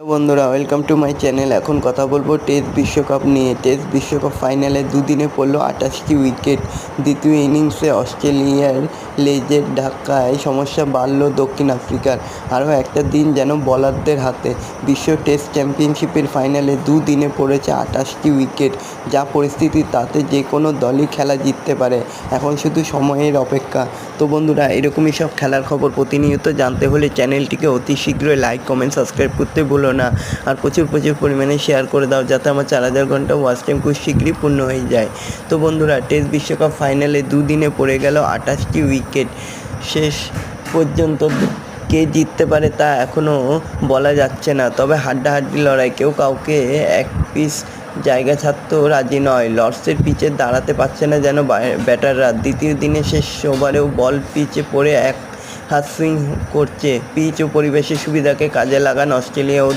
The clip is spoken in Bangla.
বন্ধুরা ওয়েলকাম টু মাই চ্যানেল এখন কথা বলব টেস্ট বিশ্বকাপ নিয়ে। টেস্ট বিশ্বকাপ ফাইনালে দুদিনে পড়ল আঠাশটি উইকেট দ্বিতীয় ইনিংসে অস্ট্রেলিয়ার লেজের ধাক্কায় সমস্যা বাড়ল দক্ষিণ আফ্রিকার। আরও একটা দিন যেন বলারদের হাতে। বিশ্ব টেস্ট চ্যাম্পিয়নশিপের ফাইনালে দুদিনে পড়েছে আঠাশটি উইকেট যা পরিস্থিতি, তাতে যে কোনো দলই খেলা জিততে পারে। এখন শুধু সময়ের অপেক্ষা। তো বন্ধুরা, এরকমই সব খেলার খবর প্রতিনিয়ত জানতে হলে চ্যানেলটিকে অতি শীঘ্রই লাইক কমেন্ট সাবস্ক্রাইব করতে ভুলো না। আর প্রচুর প্রচুর পরিমাণে শেয়ার করে দাও যাতে আমার চার হাজার ঘণ্টা ওয়াচ টাইম খুব শীঘ্রই পূর্ণ হয়ে যায়। তো বন্ধুরা টেস্ট বিশ্বকাপ ফাইনালে দুদিনে পড়ে গেল আঠাশটি উইকেট শেষ পর্যন্ত কে জিততে পারে তা এখনও বলা যাচ্ছে না। তবে হাড্ডাহাড্ডি লড়াই, কেউ কাউকে এক পিস জায়গা ছাড়তেও রাজি নয়। লর্ডসের পিচে দাঁড়াতে পারছে না যেন ব্যাটাররা দ্বিতীয় দিনে শেষ ওভারেও বল পিচে পড়ে এক হাত সুইং করছে। পিচ ও পরিবেশের সুবিধাকে কাজে লাগান অস্ট্রেলিয়া ও